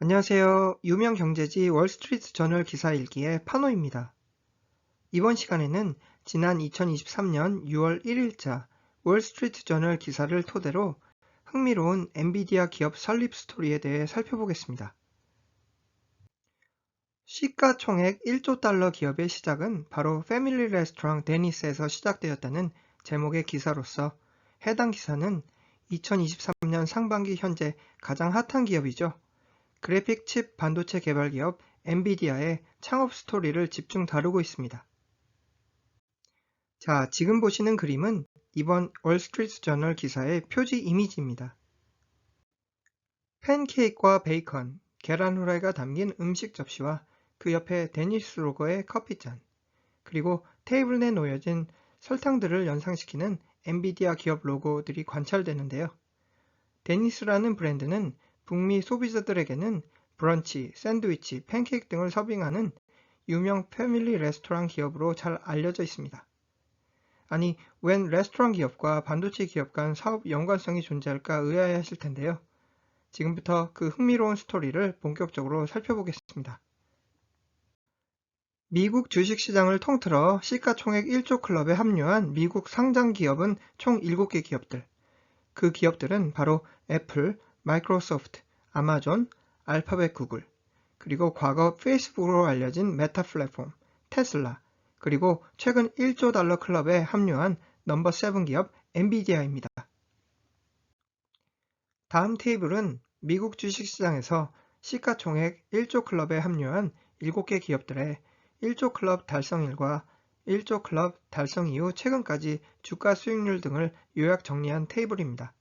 안녕하세요. 유명 경제지 월스트리트 저널 기사 일기의 파노입니다. 이번 시간에는 지난 2023년 6월 1일자 월스트리트 저널 기사를 토대로 흥미로운 엔비디아 기업 설립 스토리에 대해 살펴보겠습니다. 시가총액 1조 달러 기업의 시작은 바로 패밀리 레스토랑 데니스에서 시작되었다는 제목의 기사로서 해당 기사는 2023년 상반기 현재 가장 핫한 기업이죠. 그래픽 칩 반도체 개발 기업 엔비디아의 창업 스토리를 집중 다루고 있습니다. 자, 지금 보시는 그림은 이번 월스트리트 저널 기사의 표지 이미지입니다. 팬케이크와 베이컨, 계란 후라이가 담긴 음식 접시와 그 옆에 데니스 로고의 커피잔, 그리고 테이블 내 놓여진 설탕들을 연상시키는 엔비디아 기업 로고들이 관찰되는데요. 데니스라는 브랜드는 북미 소비자들에게는 브런치, 샌드위치, 팬케이크 등을 서빙하는 유명 패밀리 레스토랑 기업으로 잘 알려져 있습니다. 아니, 웬 레스토랑 기업과 반도체 기업 간 사업 연관성이 존재할까 의아해 하실 텐데요. 지금부터 그 흥미로운 스토리를 본격적으로 살펴보겠습니다. 미국 주식시장을 통틀어 시가총액 1조 클럽에 합류한 미국 상장 기업은 총 7개 기업들. 그 기업들은 바로 애플, 마이크로소프트, 아마존, 알파벳 구글, 그리고 과거 페이스북으로 알려진 메타 플랫폼, 테슬라, 그리고 최근 1조 달러 클럽에 합류한 넘버 7 기업 엔비디아입니다. 다음 테이블은 미국 주식시장에서 시가총액 1조 클럽에 합류한 7개 기업들의 1조 클럽 달성일과 1조 클럽 달성 이후 최근까지 주가 수익률 등을 요약 정리한 테이블입니다.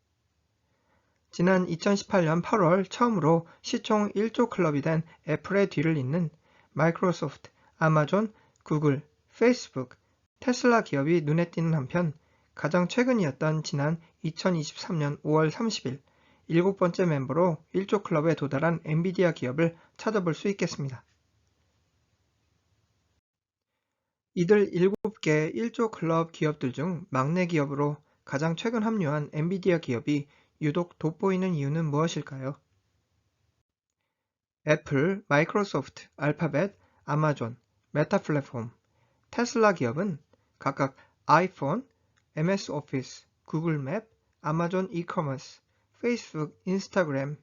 지난 2018년 8월 처음으로 시총 1조 클럽이 된 애플의 뒤를 잇는 마이크로소프트, 아마존, 구글, 페이스북, 테슬라 기업이 눈에 띄는 한편 가장 최근이었던 지난 2023년 5월 30일 일곱 번째 멤버로 1조 클럽에 도달한 엔비디아 기업을 찾아볼 수 있겠습니다. 이들 7개 1조 클럽 기업들 중 막내 기업으로 가장 최근 합류한 엔비디아 기업이 유독 돋보이는 이유는 무엇일까요? 애플, 마이크로소프트, 알파벳, 아마존, 메타 플랫폼, 테슬라 기업은 각각 아이폰, MS 오피스, 구글 맵, 아마존 이커머스, 페이스북, 인스타그램,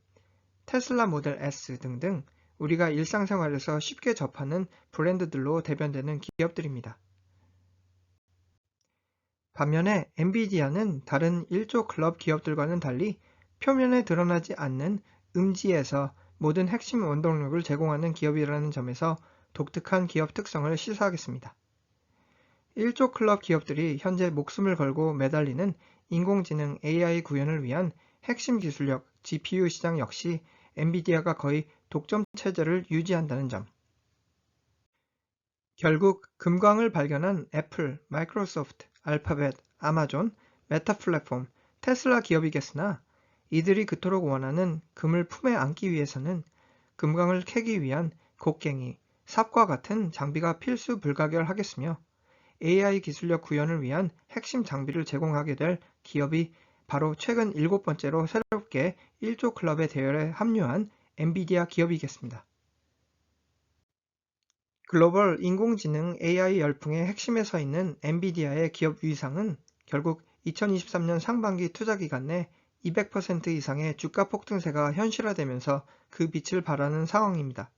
테슬라 모델 S 등등 우리가 일상생활에서 쉽게 접하는 브랜드들로 대변되는 기업들입니다. 반면에 엔비디아는 다른 1조 클럽 기업들과는 달리 표면에 드러나지 않는 음지에서 모든 핵심 원동력을 제공하는 기업이라는 점에서 독특한 기업 특성을 시사하겠습니다. 1조 클럽 기업들이 현재 목숨을 걸고 매달리는 인공지능 AI 구현을 위한 핵심 기술력 GPU 시장 역시 엔비디아가 거의 독점 체제를 유지한다는 점. 결국 금광을 발견한 애플, 마이크로소프트, 알파벳, 아마존, 메타 플랫폼, 테슬라 기업이겠으나 이들이 그토록 원하는 금을 품에 안기 위해서는 금광을 캐기 위한 곡괭이, 삽과 같은 장비가 필수 불가결하겠으며 AI 기술력 구현을 위한 핵심 장비를 제공하게 될 기업이 바로 최근 일곱 번째로 새롭게 1조 클럽의 대열에 합류한 엔비디아 기업이겠습니다. 글로벌 인공지능 AI 열풍의 핵심에 서 있는 엔비디아의 기업 위상은 결국 2023년 상반기 투자 기간 내 200% 이상의 주가 폭등세가 현실화되면서 그 빛을 발하는 상황입니다.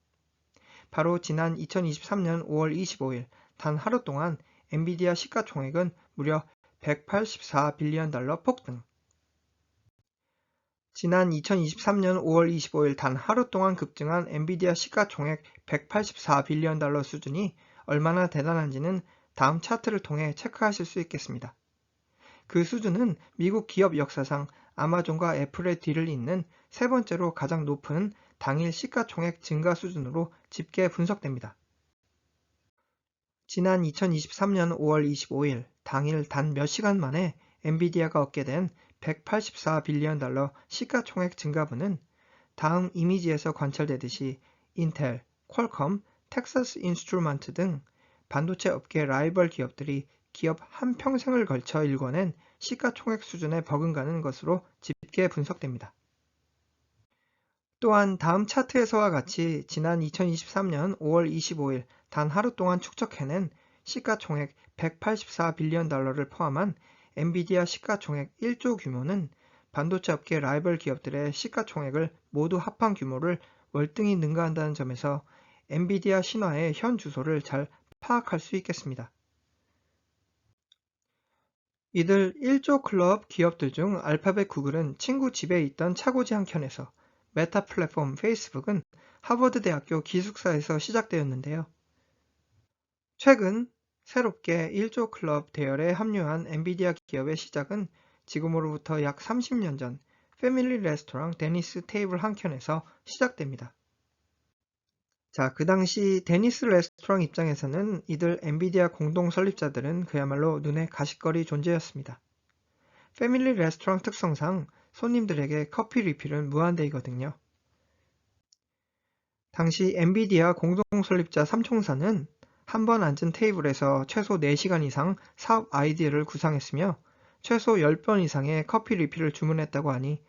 바로 지난 2023년 5월 25일 단 하루 동안 엔비디아 시가총액은 무려 184빌리언 달러 폭등. 지난 2023년 5월 25일 단 하루 동안 급증한 엔비디아 시가총액 184빌리언 달러 수준이 얼마나 대단한지는 다음 차트를 통해 체크하실 수 있겠습니다. 그 수준은 미국 기업 역사상 아마존과 애플의 뒤를 잇는 세 번째로 가장 높은 당일 시가총액 증가 수준으로 집계 분석됩니다. 지난 2023년 5월 25일 당일 단 몇 시간 만에 엔비디아가 얻게 된 184빌리언 달러 시가총액 증가분은 다음 이미지에서 관찰되듯이 인텔, 퀄컴, 텍사스 인스트루먼트 등 반도체 업계 라이벌 기업들이 기업 한평생을 걸쳐 일궈낸 시가총액 수준에 버금가는 것으로 집계 분석됩니다. 또한 다음 차트에서와 같이 지난 2023년 5월 25일 단 하루 동안 축적해낸 시가총액 184빌리언 달러를 포함한 엔비디아 시가총액 1조 규모는 반도체 업계 라이벌 기업들의 시가총액을 모두 합한 규모를 월등히 능가한다는 점에서 엔비디아 신화의 현 주소를 잘 파악할 수 있겠습니다. 이들 1조 클럽 기업들 중 알파벳 구글은 친구 집에 있던 차고지 한켠에서 메타 플랫폼 페이스북은 하버드 대학교 기숙사에서 시작되었는데요. 최근 새롭게 1조 클럽 대열에 합류한 엔비디아 기업의 시작은 지금으로부터 약 30년 전 패밀리 레스토랑 데니스 테이블 한켠에서 시작됩니다. 자, 그 당시 데니스 레스토랑 입장에서는 이들 엔비디아 공동 설립자들은 그야말로 눈에 가시거리 존재였습니다. 패밀리 레스토랑 특성상 손님들에게 커피 리필은 무한대이거든요. 당시 엔비디아 공동 설립자 삼총사는 한 번 앉은 테이블에서 최소 4시간 이상 사업 아이디어를 구상했으며 최소 10번 이상의 커피 리필을 주문했다고 하니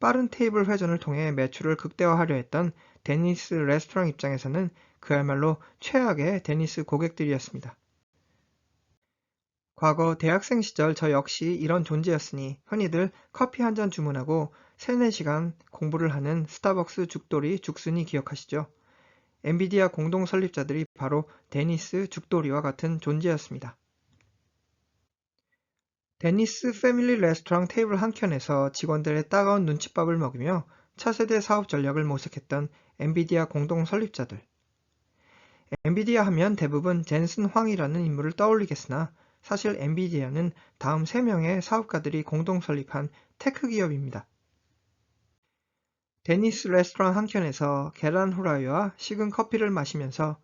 빠른 테이블 회전을 통해 매출을 극대화하려 했던 데니스 레스토랑 입장에서는 그야말로 최악의 데니스 고객들이었습니다. 과거 대학생 시절 저 역시 이런 존재였으니 흔히들 커피 한 잔 주문하고 3, 4시간 공부를 하는 스타벅스 죽돌이 죽순이 기억하시죠? 엔비디아 공동 설립자들이 바로 데니스 죽돌이와 같은 존재였습니다. 데니스 패밀리 레스토랑 테이블 한켠에서 직원들의 따가운 눈칫밥을 먹이며 차세대 사업 전략을 모색했던 엔비디아 공동 설립자들. 엔비디아 하면 대부분 젠슨 황이라는 인물을 떠올리겠으나 사실 엔비디아는 다음 3명의 사업가들이 공동 설립한 테크 기업입니다. 데니스 레스토랑 한켠에서 계란 후라이와 식은 커피를 마시면서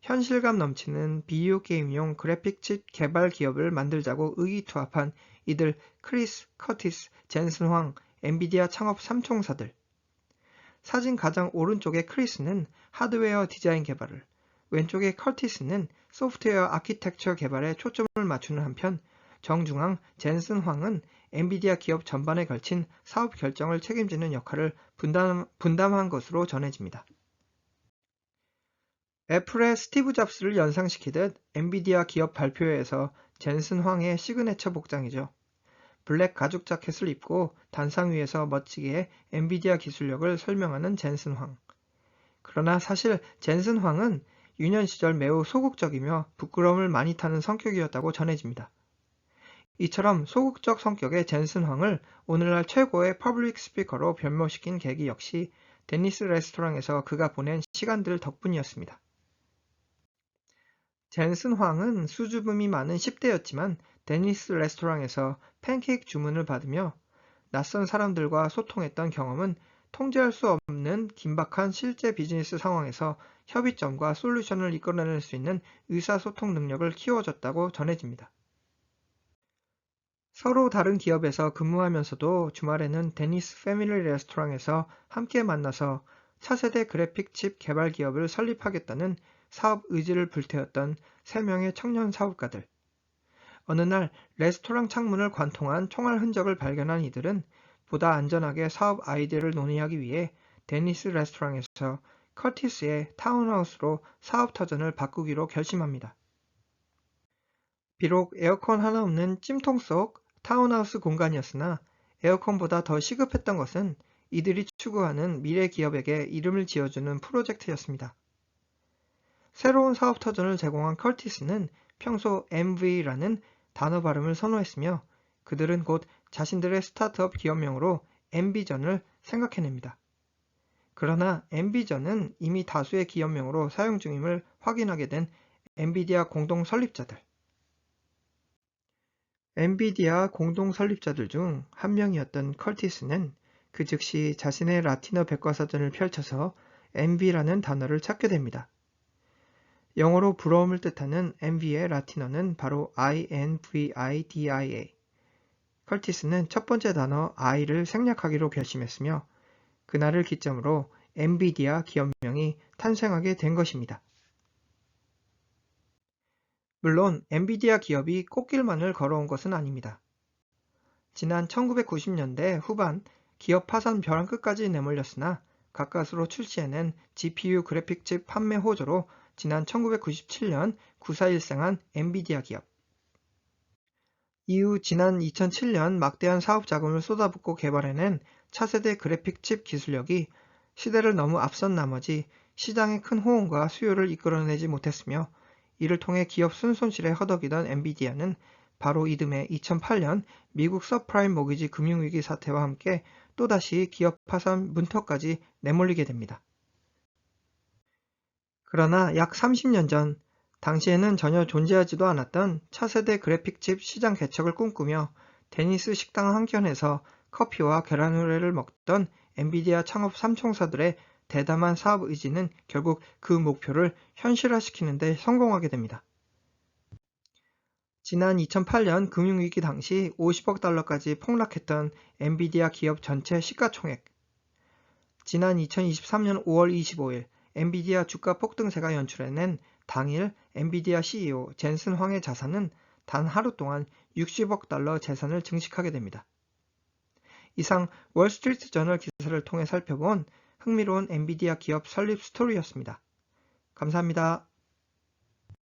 현실감 넘치는 비디오 게임용 그래픽칩 개발 기업을 만들자고 의기투합한 이들 크리스, 커티스, 젠슨 황, 엔비디아 창업 3총사들. 사진 가장 오른쪽의 크리스는 하드웨어 디자인 개발을, 왼쪽의 커티스는 소프트웨어 아키텍처 개발에 초점을 맞추는 한편 정중앙 젠슨 황은 엔비디아 기업 전반에 걸친 사업 결정을 책임지는 역할을 분담, 분담한 것으로 전해집니다. 애플의 스티브 잡스를 연상시키듯 엔비디아 기업 발표회에서 젠슨 황의 시그네처 복장이죠. 블랙 가죽 자켓을 입고 단상 위에서 멋지게 엔비디아 기술력을 설명하는 젠슨 황. 그러나 사실 젠슨 황은 유년 시절 매우 소극적이며 부끄러움을 많이 타는 성격이었다고 전해집니다. 이처럼 소극적 성격의 젠슨 황을 오늘날 최고의 퍼블릭 스피커로 변모시킨 계기 역시 데니스 레스토랑에서 그가 보낸 시간들 덕분이었습니다. 젠슨 황은 수줍음이 많은 10대였지만 데니스 레스토랑에서 팬케이크 주문을 받으며 낯선 사람들과 소통했던 경험은 통제할 수 없는 긴박한 실제 비즈니스 상황에서 협의점과 솔루션을 이끌어낼 수 있는 의사소통 능력을 키워줬다고 전해집니다. 서로 다른 기업에서 근무하면서도 주말에는 데니스 패밀리 레스토랑에서 함께 만나서 차세대 그래픽 칩 개발 기업을 설립하겠다는 사업 의지를 불태웠던 3명의 청년 사업가들. 어느 날 레스토랑 창문을 관통한 총알 흔적을 발견한 이들은 보다 안전하게 사업 아이디어를 논의하기 위해 데니스 레스토랑에서 커티스의 타운하우스로 사업 터전을 바꾸기로 결심합니다. 비록 에어컨 하나 없는 찜통 속 타운하우스 공간이었으나 에어컨보다 더 시급했던 것은 이들이 추구하는 미래 기업에게 이름을 지어주는 프로젝트였습니다. 새로운 사업 터전을 제공한 컬티스는 평소 MV라는 단어 발음을 선호했으며 그들은 곧 자신들의 스타트업 기업명으로 엠비전을 생각해냅니다. 그러나 엠비전은 이미 다수의 기업명으로 사용 중임을 확인하게 된 엔비디아 공동 설립자들. 엔비디아 공동 설립자들 중 한 명이었던 컬티스는 그 즉시 자신의 라틴어 백과사전을 펼쳐서 MV라는 단어를 찾게 됩니다. 영어로 부러움을 뜻하는 MV의 라틴어는 바로 INVIDIA. 컬티스는 첫 번째 단어 I를 생략하기로 결심했으며 그날을 기점으로 엔비디아 기업명이 탄생하게 된 것입니다. 물론 엔비디아 기업이 꽃길만을 걸어온 것은 아닙니다. 지난 1990년대 후반 기업 파산 벼랑 끝까지 내몰렸으나 가까스로 출시해낸 GPU 그래픽칩 판매 호조로 지난 1997년 구사 일생한 엔비디아 기업. 이후 지난 2007년 막대한 사업 자금을 쏟아붓고 개발해낸 차세대 그래픽칩 기술력이 시대를 너무 앞선 나머지 시장의 큰 호응과 수요를 이끌어내지 못했으며 이를 통해 기업 순손실에 허덕이던 엔비디아는 바로 이듬해 2008년 미국 서프라임 모기지 금융위기 사태와 함께 또다시 기업 파산 문턱까지 내몰리게 됩니다. 그러나 약 30년 전 당시에는 전혀 존재하지도 않았던 차세대 그래픽칩 시장 개척을 꿈꾸며 데니스 식당 한켠에서 커피와 계란 후레를 먹던 엔비디아 창업 삼총사들의 대담한 사업 의지는 결국 그 목표를 현실화시키는 데 성공하게 됩니다. 지난 2008년 금융위기 당시 50억 달러까지 폭락했던 엔비디아 기업 전체 시가총액. 지난 2023년 5월 25일 엔비디아 주가 폭등세가 연출해낸 당일 엔비디아 CEO 젠슨 황의 자산은 단 하루 동안 60억 달러 재산을 증식하게 됩니다. 이상 월스트리트 저널 기사를 통해 살펴본 흥미로운 엔비디아 기업 설립 스토리였습니다. 감사합니다.